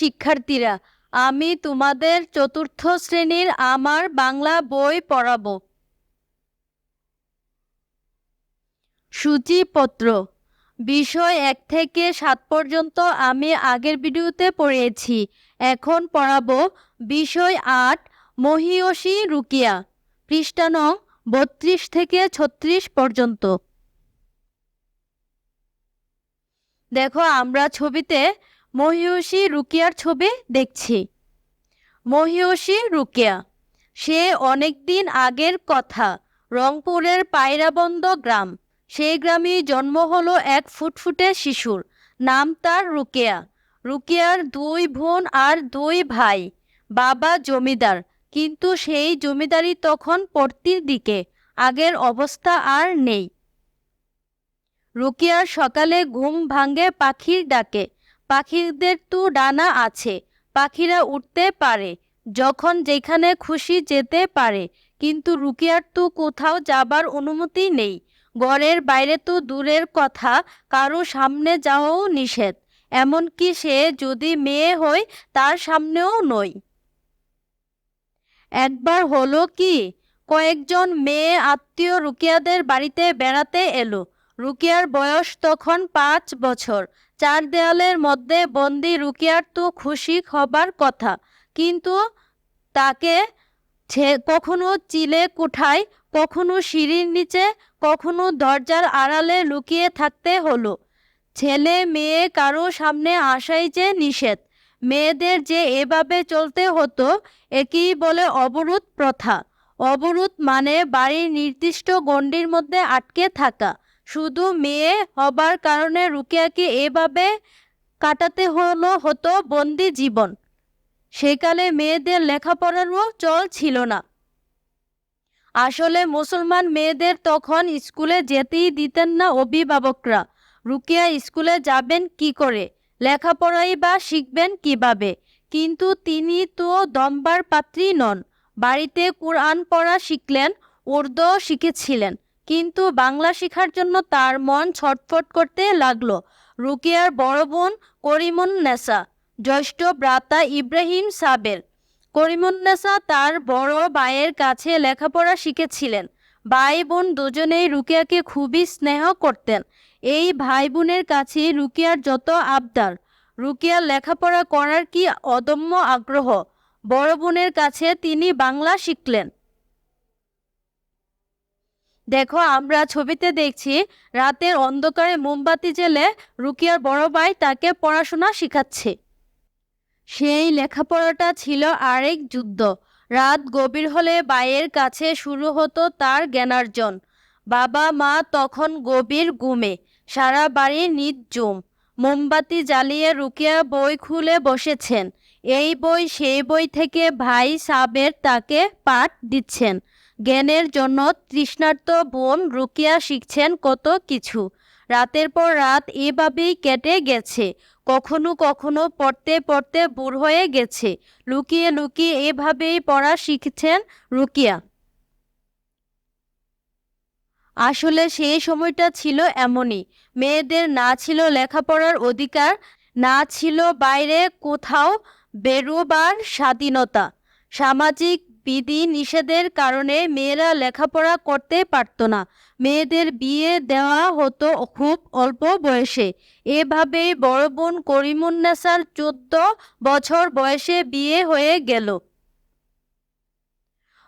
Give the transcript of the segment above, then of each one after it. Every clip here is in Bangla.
শিক্ষার্থীরা, আমি তোমাদের চতুর্থ শ্রেণির আমার বাংলা বই পড়াবো। সূচিপত্র, বিষয় এক থেকে সাত পর্যন্ত আমি আগের ভিডিওতে পড়িয়েছি, এখন পড়াবো বিষয় আট, মহিয়সী রুকিয়া, পৃষ্ঠা বত্রিশ থেকে ছত্রিশ পর্যন্ত। দেখো, আমরা ছবিতে মহিয়সী রুকিয়ার ছবি দেখছি। মহিয়সী রুকিয়া, সে অনেকদিন আগের কথা। রংপুরের পায়রাবন্দ গ্রাম সেই গ্রামে জন্ম হলো এক ফুটফুটে শিশুর নাম তার রুকেয়া। রুকেয়ার দুই বোন আর দুই ভাই, বাবা জমিদার, কিন্তু সেই জমিদারি তখন পড়তির দিকে, আগের অবস্থা আর নেই। রুকিয়ার সকালে ঘুম ভাঙে পাখির ডাকে পাখিদের তো ডানা আছে, পাখিরা উঠতে পারে, যখন যেখানে খুশি যেতে পারে, কিন্তু রুকিয়ার তো কোথাও যাবার অনুমতি নেই। ঘরের বাইরে তো দূরের কথা, কারও সামনে যাওয়াও নিষেধ, এমনকি সে যদি মেয়ে হয়, তার সামনেও নয়। একবার হলো কি, কয়েকজন মেয়ে আত্মীয় রুকিয়াদের বাড়িতে বেড়াতে এলো, রুকিয়ার বয়স তখন পাঁচ বছর চার দেয়ালের মধ্যে বন্দি রুকিয়ার তো খুশি হবার কথা। কিন্তু তাকে কখনো চিলে কোঠায়, কখনো সিঁড়ির নিচে, কখনো দরজার আড়ালে লুকিয়ে থাকতে হলো। ছেলে মেয়ে কারও সামনে আসাই যে নিষেধ। মেয়েদের যে এভাবে চলতে হতো, একেই বলে অবরোধ প্রথা। অবরোধ মানে বাড়ির নির্দিষ্ট গণ্ডির মধ্যে আটকে থাকা। শুধু মেয়ে হবার কারণে রুকিয়াকে এভাবে কাটাতে হলো হতো বন্দি জীবন। সেকালে মেয়েদের লেখাপড়ারও চল ছিল না। আসলে মুসলমান মেয়েদের তখন স্কুলে যেতেই দিতেন না অভিভাবকরা। রুকিয়া স্কুলে যাবেন কি করে? লেখাপড়াই বা শিখবেন কীভাবে? কিন্তু তিনি তো দম্বার পাত্রী নন। বাড়িতে কোরআন পড়া শিখলেন, উর্দু শিখেছিলেন। কিন্তু বাংলা শেখার জন্য তার মন ছটফট করতে লাগল। রুকিয়ার বড় বোন করিমুন নেসা জ্যৈষ্ঠ ব্রাতা ইব্রাহিম সাবের। করিমুন্নেসা তার বড় ভাইয়ের কাছে লেখাপড়া শিখেছিলেন। ভাই বোন দুজনেই রুকিয়াকে খুবই স্নেহ করতেন। এই ভাই বোনের কাছে রুকিয়ার যত আবদার, রুকিয়ার লেখাপড়া করার কি অদম্য আগ্রহ। বড় বোনের কাছে তিনি বাংলা শিখলেন। দেখো, আমরা ছবিতে দেখছি রাতের অন্ধকারে মোমবাতি জেলে রুকিয়ার বড় ভাই তাকে পড়াশোনা শিখাচ্ছে। সেই লেখাপড়াটা ছিল আরেক যুদ্ধ। রাত গভীর হলে বাইয়ের কাছে শুরু হতো তার জ্ঞানার্জন। বাবা মা তখন গভীর ঘুমে, সারা বাড়ি নির্জুম। মোমবাতি জ্বালিয়ে রুকিয়া বই খুলে বসেছেন। এই বই, সেই বই থেকে ভাই সাবের তাকে পাঠ দিচ্ছেন। জ্ঞানের জন্য তৃষ্ণার্ত বোন রুকিয়া শিখছেন কত কিছু। রাতের পর রাত এভাবেই কেটে গেছে, কখনো কখনো পড়তে পড়তে বুড় হয়ে গেছে। লুকিয়ে লুকিয়ে এভাবেই পড়া শিখছেন রুকিয়া। আসলে সেই সময়টা ছিল এমনই, মেয়েদের না ছিল লেখাপড়ার অধিকার, না ছিল বাইরে কোথাও বেরোবার স্বাধীনতা। সামাজিক বিধি নিষেধের কারণে মেয়েরা লেখাপড়া করতে পারত না। মেয়েদের বিয়ে দেওয়া হতো খুব অল্প বয়সে। এভাবেই বড় বোন করিমুন্নেসার চোদ্দ বছর বয়সে বিয়ে হয়ে গেল।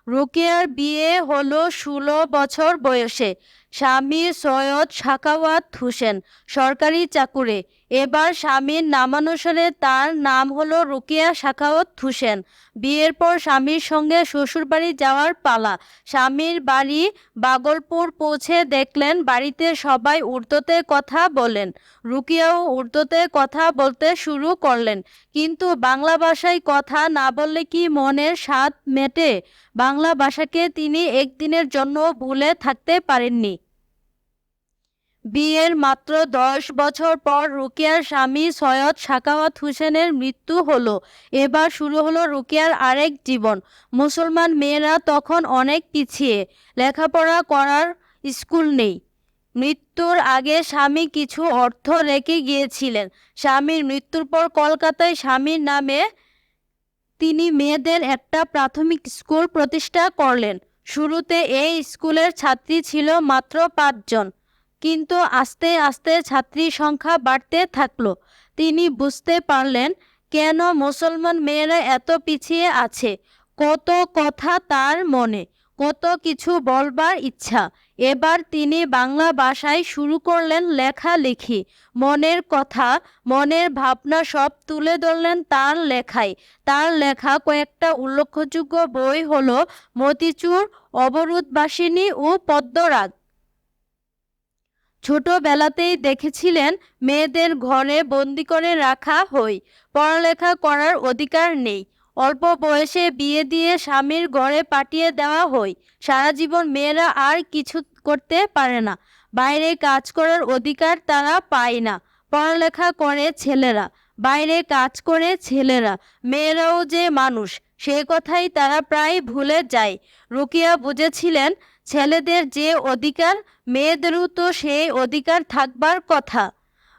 রোকেয়ার বিয়ে হলো ষোলো বছর বয়সে। স্বামী সৈয়দ সাকাওয়াত হোসেন, সরকারি চাকুরে। এবার স্বামীর নামানুসারে তার নাম হলো রুকিয়া সাখাওয়াত হোসেন। বিয়ের পর স্বামীর সঙ্গে শ্বশুরবাড়ি যাওয়ার পালা। স্বামীর বাড়ি বাগলপুর পৌঁছে দেখলেন, বাড়িতে সবাই উর্দুতে কথা বলেন। রুকিয়াও উর্দুতে কথা বলতে শুরু করলেন। কিন্তু বাংলা ভাষায় কথা না বললে কি মনের স্বাদ মেটে? বাংলা ভাষাকে তিনি একদিনের জন্য ভুলে থাকতে পারেননি। বিয়ের মাত্র দশ বছর পর রুকিয়ার স্বামী সৈয়দ সাকাওয়াত হোসেনের মৃত্যু হলো। এবার শুরু হলো রুকিয়ার আরেক জীবন। মুসলমান মেয়েরা তখন অনেক পিছিয়ে। লেখাপড়া করার স্কুল নেই। মৃত্যুর আগে স্বামী কিছু অর্থ রেখে গিয়েছিলেন। স্বামীর মৃত্যুর পর কলকাতায় স্বামীর নামে তিনি মেয়েদের একটা প্রাথমিক স্কুল প্রতিষ্ঠা করলেন। শুরুতে এই স্কুলের ছাত্রী ছিল মাত্র পাঁচজন। কিন্তু আস্তে আস্তে ছাত্রীর সংখ্যা বাড়তে থাকল। তিনি বুঝতে পারলেন, কেন মুসলমান মেয়েরা এত পিছিয়ে আছে। কত কথা তার মনে, কত কিছু বলবার ইচ্ছা। এবার তিনি বাংলা ভাষায় শুরু করলেন লেখালেখি। মনের কথা, মনের ভাবনা সব তুলে ধরলেন তার লেখায়। তার লেখা কয়েকটা উল্লেখযোগ্য বই হলো মতিচুর, অবরোধবাসিনী ও পদ্মরাগ। ছোটবেলাতেই দেখেছিলেন মেয়েদের ঘরে বন্দি করে রাখা হয় পড়ালেখা করার অধিকার নেই। অল্প বয়সে বিয়ে দিয়ে স্বামীর ঘরে পাঠিয়ে দেওয়া হয় সারা জীবন মেয়েরা আর কিছু করতে পারে না। বাইরে কাজ করার অধিকার তারা পায় না, পড়ালেখা করে ছেলেরা। বাইরে কাজ করে ছেলেরা, মেয়েরাও যে মানুষ, সে কথাই তারা প্রায় ভুলে যায়। রুকিয়া বুঝেছিলেন ছেলেদের যে অধিকার মেয়েদেরও তো সেই অধিকার থাকবার কথা।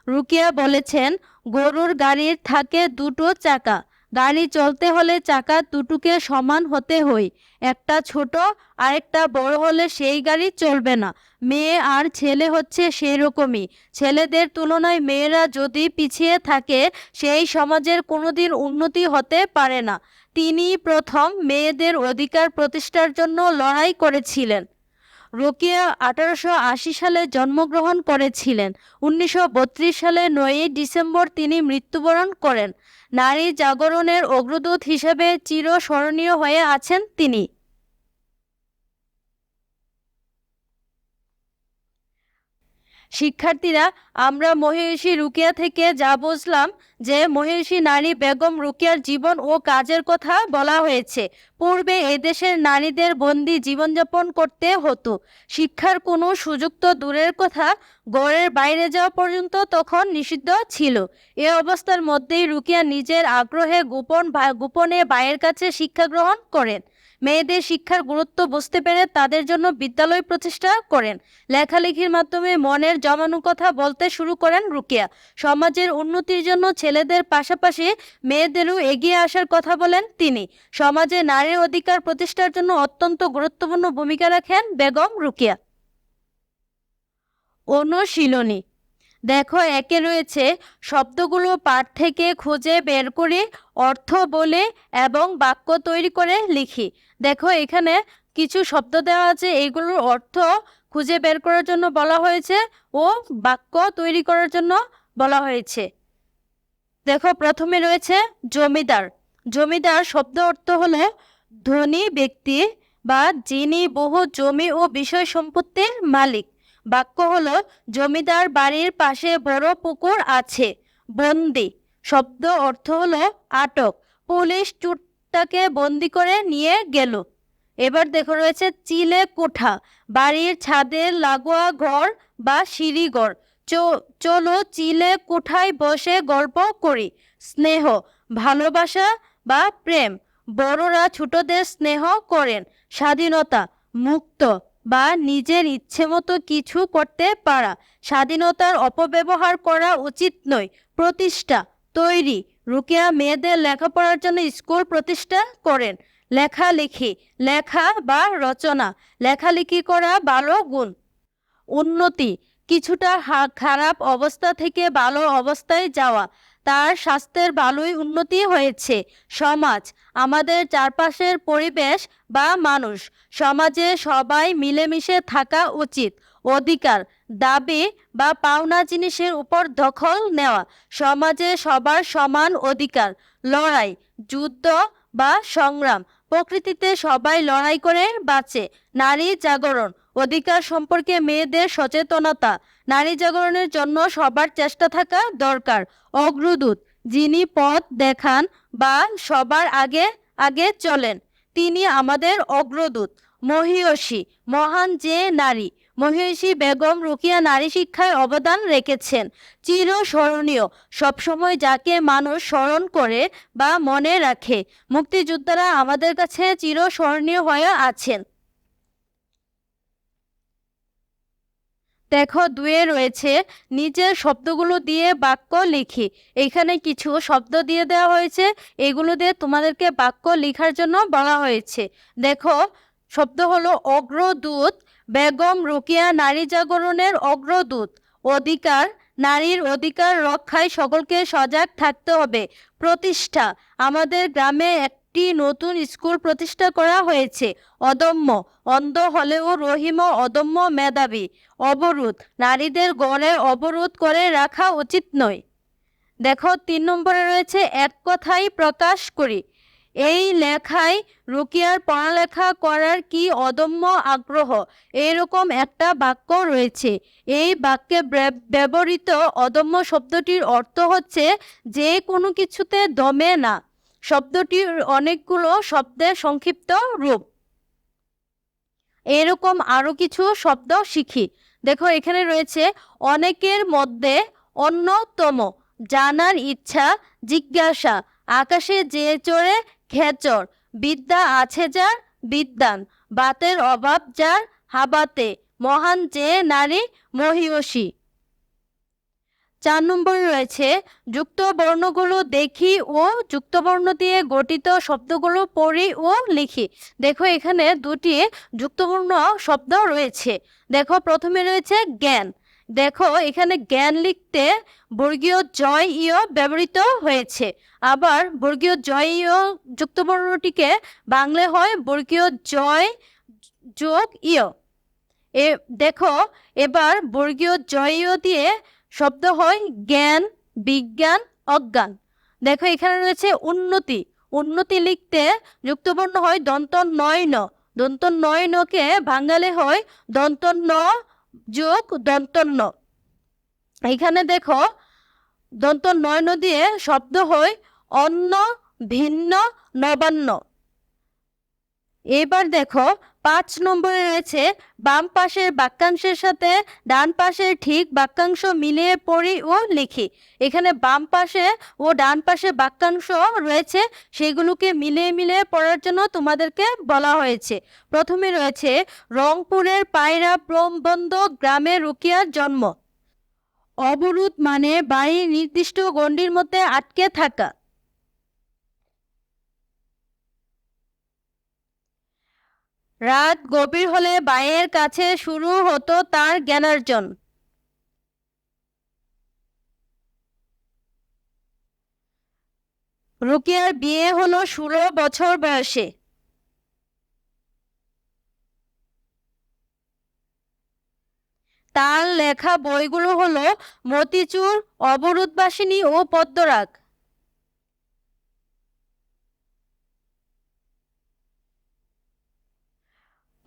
রুকিয়া বলেছেন, গরুর গাড়ির থাকে দুটো চাকা। গাড়ি চলতে হলে চাকা দুটোকে সমান হতে হয়। একটা ছোট আরেকটা বড় হলে সেই গাড়ি চলবে না। মেয়ে আর ছেলে হচ্ছে সেই রকমই। ছেলেদের তুলনায় মেয়েরা যদি পিছিয়ে থাকে, সেই সমাজের কোনোদিন উন্নতি হতে পারে না। তিনি প্রথম মেয়েদের অধিকার প্রতিষ্ঠার জন্য লড়াই করেছিলেন। রোকিয়া আঠারোশো আশি সালে জন্মগ্রহণ করেছিলেন। উনিশশো বত্রিশ সালে নয়ই ডিসেম্বর তিনি মৃত্যুবরণ করেন। নারী জাগরণের অগ্রদূত হিসেবে চিরস্মরণীয় হয়ে আছেন তিনি। শিক্ষার্থীরা, আমরা মহিষী রুকিয়া থেকে যা বুঝলাম যে মহিষী নারী বেগম রুকিয়ার জীবন ও কাজের কথা বলা হয়েছে। পূর্বে এদেশের নারীদের বন্দি জীবনযাপন করতে হতো। শিক্ষার কোনো সুযোগ তো দূরের কথা, গড়ের বাইরে যাওয়া পর্যন্ত তখন নিষিদ্ধ ছিল। এ অবস্থার মধ্যেই রুকিয়া নিজের আগ্রহে গোপন গোপনে ভাইয়ের কাছে শিক্ষা গ্রহণ করেন। মেয়েদের শিক্ষার গুরুত্ব বুঝতে পেরে তাদের জন্য বিদ্যালয় প্রতিষ্ঠা করেন। লেখালেখির মাধ্যমে মনের জমানো কথা বলতে শুরু করেন রুকিয়া। সমাজের উন্নতির জন্য ছেলেদের পাশাপাশি মেয়েদেরও এগিয়ে আসার কথা বলেন তিনি। সমাজে নারীর অধিকার প্রতিষ্ঠার জন্য অত্যন্ত গুরুত্বপূর্ণ ভূমিকা রাখেন বেগম রুকিয়া। অনুশীলনী। দেখো একে রয়েছে শব্দগুলো পাঠ থেকে খুঁজে বের করে অর্থ বলে এবং বাক্য তৈরি করে লিখি। দেখো, এখানে কিছু শব্দ দেওয়া আছে। এইগুলোর অর্থ খুঁজে বের করার জন্য বলা হয়েছে ও বাক্য তৈরি করার জন্য বলা হয়েছে। দেখো, প্রথমে রয়েছে জমিদার। জমিদার শব্দ অর্থ হলো ধনী ব্যক্তি বা যিনি বহু জমি ও বিষয় সম্পত্তির মালিক। বাক্য হলো, জমিদার বাড়ির পাশে বড় পুকুর আছে, বন্দি। শব্দ অর্থ হলো আটক। পুলিশ চুটটাকে বন্দি করে নিয়ে গেল। এবার দেখো রয়েছে চিলে কোঠা। বাড়ির ছাদের লাগোয়া ঘর বা সিঁড়িঘর চলো চিলে কোঠায় বসে গল্প করি। স্নেহ, ভালোবাসা বা প্রেম। বড়রা ছোটদের স্নেহ করেন। স্বাধীনতা, মুক্ত বা নিজের ইচ্ছে মতো কিছু করতে পারা। স্বাধীনতার অপব্যবহার করা উচিত নয়। প্রতিষ্ঠা তৈরি। রুকিয়া মেয়েদের লেখাপড়ার জন্য স্কুল প্রতিষ্ঠা করেন। লেখালেখি, লেখা বা রচনা, লেখালেখি করা ভালো গুণ। উন্নতি, কিছুটা খারাপ অবস্থা থেকে ভালো অবস্থায় যাওয়া। তার স্বাস্থ্যের ভালোই উন্নতি হয়েছে। সমাজ, আমাদের চারপাশের পরিবেশ বা মানুষ, সমাজে সবাই মিলেমিশে থাকা উচিত। অধিকার, দাবি বা পাওনা জিনিসের উপর দখল নেওয়া, সমাজে সবার সমান অধিকার, লড়াই, যুদ্ধ বা সংগ্রাম, প্রকৃতিতে সবাই লড়াই করে বাঁচে, নারী জাগরণ, অধিকার সম্পর্কে মেয়েদের সচেতনতা, নারী জাগরণের জন্য সবার চেষ্টা থাকা দরকার, অগ্রদূত, যিনি পথ দেখান বা সবার আগে আগে চলেন, তিনি আমাদের অগ্রদূত, মহিয়সী, মহান যে নারী মহিষী বেগম রুকিয়া নারী শিক্ষায় অবদান রেখেছেন। চিরস্মরণীয়। সবসময় যাকে মানুষ স্মরণ করে বা মনে রাখে, মুক্তিযোদ্ধারা আমাদের কাছে চিরস্মরণীয় হয়ে আছেন। দেখো, দুয়ে রয়েছে, নিজের শব্দগুলো দিয়ে বাক্য লিখি। এখানে কিছু শব্দ দিয়ে দেওয়া হয়েছে, এগুলো দিয়ে তোমাদেরকে বাক্য লেখার জন্য বলা হয়েছে। দেখো, শব্দ হলো অগ্রদূত বেগম রোকেয়া নারী জাগরণের অগ্রদূত। অধিকার, নারীর অধিকার রক্ষায় সকলকে সজাগ থাকতে হবে। প্রতিষ্ঠা। আমাদের গ্রামে একটি নতুন স্কুল প্রতিষ্ঠা করা হয়েছে। অদম্য। অন্ধ হলেও রহিম অদম্য মেধাবী। অবরোধ। নারীদের গড়ে অবরোধ করে রাখা উচিত নয়। দেখো, তিন নম্বরে রয়েছে, এক কথাই প্রকাশ করি। এই লেখায় রুকিয়ার পড়ালেখা করার কি অদম্য আগ্রহ? এরকম একটা বাক্য রয়েছে। এই বাক্যে ব্যবহৃত অদম্য শব্দটির অর্থ হচ্ছে যে কোনো কিছুতে দমে না। শব্দটির অনেকগুলো শব্দের সংক্ষিপ্ত রূপ। এরকম আরও কিছু শব্দ শিখি। দেখো, এখানে রয়েছে অনেকের মধ্যে অন্যতম। জানার ইচ্ছা, জিজ্ঞাসা। আকাশে যে চড়ে খেচর বিদ্যা আছে যার বিদ্যান, বাতের অভাব যার হাবাতে, মহান যে নারী মহিয়সী। চার নম্বরে রয়েছে যুক্ত বর্ণগুলো দেখি ও যুক্ত বর্ণ দিয়ে গঠিত শব্দগুলো পড়ি ও লিখি। দেখো এখানে দুটি যুক্তবর্ণ শব্দ রয়েছে। দেখো প্রথমে রয়েছে জ্ঞান দেখো, এখানে জ্ঞান লিখতে বর্গীয় জয় ইয় ব্যবহৃত হয়েছে। আবার বর্গীয় জয় ইয় যুক্তবর্ণটিকে বাংলা হয় বর্গীয় জয় যোগ ইয়। এ, দেখো, এবার বর্গীয় জয় ইয় দিয়ে শব্দ হয় জ্ঞান, বিজ্ঞান, অজ্ঞান। দেখো, এখানে রয়েছে উন্নতি। উন্নতি লিখতে যুক্তবর্ণ হয় দন্ত নয় ন দন্ত নয় নকে বাঙালি হয় দন্ত ন যোগ দন্ত ন এখানে দেখো দন্ত নয় নদীয়ে দিয়ে শব্দ হয় অন্য ভিন্ন নবান্ন। এবার দেখো, পাঁচ নম্বরে রয়েছে, বাম পাশের বাক্যাংশের সাথে ডান পাশের ঠিক বাক্যাংশ মিলিয়ে পড়ি ও লিখি। এখানে বাম পাশে ও ডান পাশে বাক্যাংশ রয়েছে, সেগুলোকে মিলিয়ে মিলিয়ে পড়ার জন্য তোমাদেরকে বলা হয়েছে। প্রথমে রয়েছে, রংপুরের পায়রা ব্রহ্মবন্ধ গ্রামে রুকিয়ার জন্ম। অবরোধ মানে বাড়ির নির্দিষ্ট গণ্ডির মধ্যে আটকে থাকা। রাত গভীর হলে বায়ের কাছে শুরু হতো তার জ্ঞানার্জন। রুকিয়ার বিয়ে হলো ষোলো বছর বয়সে। তার লেখা বইগুলো হলো মতিচুর, অবরোধবাসিনী ও পদ্মরাগ।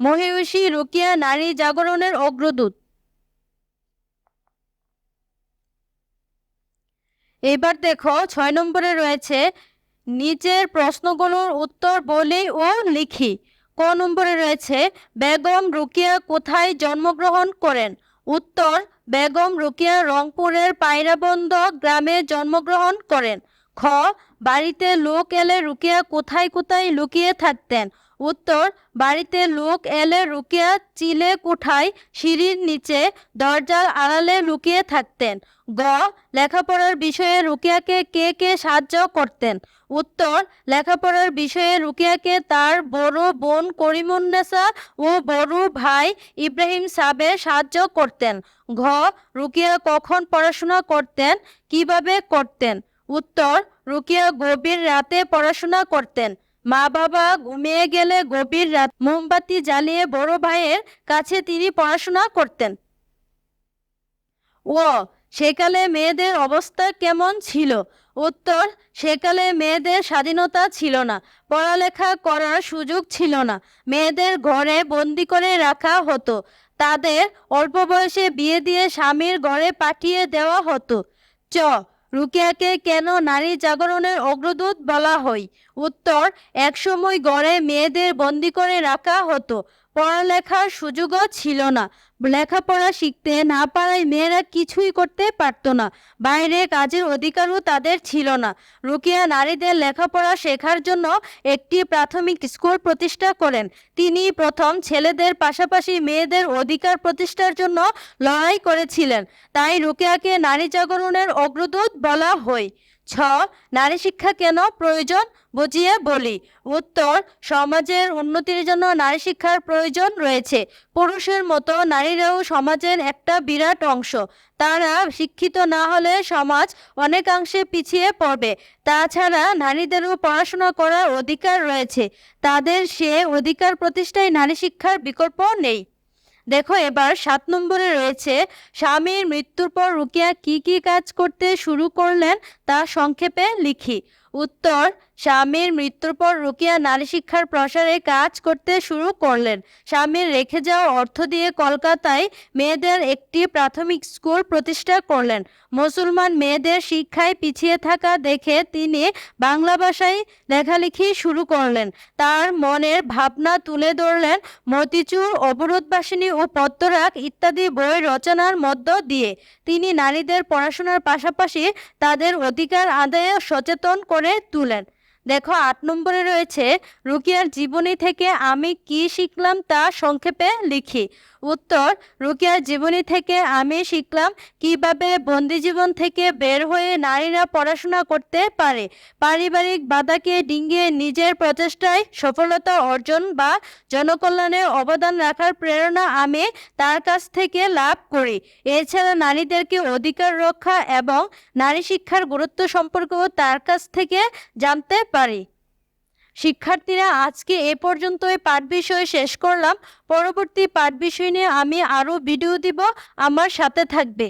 মহিষী রুকিয়া নারী জাগরণের অগ্রদূত। এবার দেখো ছয় নম্বরে রয়েছে, নিচের প্রশ্নগুলোর উত্তর বলি ও লিখি। ক নম্বরে রয়েছে, বেগম রুকিয়া কোথায় জন্মগ্রহণ করেন? উত্তর, বেগম রুকিয়া রংপুরের পায়রাবন্দ গ্রামে জন্মগ্রহণ করেন। খ, বাড়িতে লোক এলে রুকিয়া কোথায় কোথায় লুকিয়ে থাকতেন। উত্তর, বাড়িতে লোক এলে রুকিয়া চিলে কোঠায়, সিঁড়ির নিচে, দরজার আড়ালে লুকিয়ে থাকতেন। গ, লেখাপড়ার বিষয়ে রুকিয়াকে কে কে সাহায্য করতেন। উত্তর, লেখাপড়ার বিষয়ে রুকিয়াকে তার বড় বোন করিমুন্নেসা ও বড় ভাই ইব্রাহিম সাবে সাহায্য করতেন। ঘ, রুকিয়া কখন পড়াশোনা করতেন, কীভাবে করতেন? উত্তর, রুকিয়া গভীর রাতে পড়াশোনা করতেন। মা বাবা ঘুমিয়ে গেলে গভীর রাত মোমবাতি জ্বালিয়ে বড় ভাইয়ের কাছে তিনি পড়াশোনা করতেন। ও, সেকালে মেয়েদের অবস্থা কেমন ছিল? উত্তর, সেকালে মেয়েদের স্বাধীনতা ছিল না, পড়ালেখা করার সুযোগ ছিল না, মেয়েদের ঘরে বন্দি করে রাখা হতো, তাদের অল্প বয়সে বিয়ে দিয়ে স্বামীর ঘরে পাঠিয়ে দেওয়া হতো। চ রুকিয়াকে কেন নারী জাগরণের অগ্রদূত বলা হয়? উত্তর একসময় গড়ে মেয়েদের বন্দি করে রাখা হতো। পড়ালেখার সুযোগও ছিল না। লেখাপড়া শিখতে না পারায় মেয়েরা কিছুই করতে পারতো না। বাইরে কাজের অধিকারও তাদের ছিল না। রুকিয়া নারীদের লেখাপড়া শেখার জন্য একটি প্রাথমিক স্কুল প্রতিষ্ঠা করেন। তিনি প্রথম ছেলেদের পাশাপাশি মেয়েদের অধিকার প্রতিষ্ঠার জন্য লড়াই করেছিলেন। তাই রুকিয়াকে নারী জাগরণের অগ্রদূত বলা হয়। ছ, নারী শিক্ষা কেন প্রয়োজন বুঝিয়ে বলি। উত্তর, সমাজের উন্নতির জন্য নারী শিক্ষার প্রয়োজন রয়েছে। পুরুষের মতো নারীরাও সমাজের একটা বিরাট অংশ। তারা শিক্ষিত না হলে সমাজ অনেকাংশে পিছিয়ে পড়বে। তাছাড়া নারীদেরও পড়াশোনা করার অধিকার রয়েছে। তাদের সে অধিকার প্রতিষ্ঠায় নারী শিক্ষার বিকল্প নেই। দেখো, এবার সাত নম্বরে রয়েছে, স্বামীর মৃত্যুর পর রুকিয়া কি কি কাজ করতে শুরু করলেন তা সংক্ষেপে লিখি। উত্তর স্বামীর মৃত্যুর পর রুকিয়া নারী শিক্ষার প্রসারে কাজ করতে শুরু করলেন। স্বামীর রেখে যাওয়া অর্থ দিয়ে কলকাতায় মেয়েদের একটি প্রাথমিক স্কুল প্রতিষ্ঠা করলেন। মুসলমান মেয়েদের শিক্ষায় পিছিয়ে থাকা দেখে তিনি বাংলা ভাষায় লেখালেখি শুরু করলেন। তার মনের ভাবনা তুলে ধরলেন মতিচুর, অবরোধবাসিনী ও পদ্মরাগ ইত্যাদি বই রচনার মধ্য দিয়ে। তিনি নারীদের পড়াশোনার পাশাপাশি তাদের অধিকার আদায়ে সচেতন করে তুলেন। দেখো আট নম্বরে রয়েছে রুকিয়ার জীবনী থেকে আমি কি শিখলাম তা সংক্ষেপে লিখি। উত্তর রুকিয়ার জীবনী থেকে আমি শিখলাম কীভাবে বন্দি জীবন থেকে বের হয়ে নারীরা পড়াশোনা করতে পারে। পারিবারিক বাধাকে ডিঙ্গিয়ে নিজের প্রচেষ্টায় সফলতা অর্জন বা জনকল্যাণে অবদান রাখার প্রেরণা আমি তার কাছ থেকে লাভ করি। এছাড়া নারীদেরকে অধিকার রক্ষা এবং নারী শিক্ষার গুরুত্ব সম্পর্কেও তার কাছ থেকে জানতে পারি। শিক্ষার্থীরা, আজকে এ পর্যন্তই পাঠ বিষয় শেষ করলাম। পরবর্তী পাঠ বিষয় নিয়ে আমি আরও ভিডিও দিব। আমার সাথে থাকবে।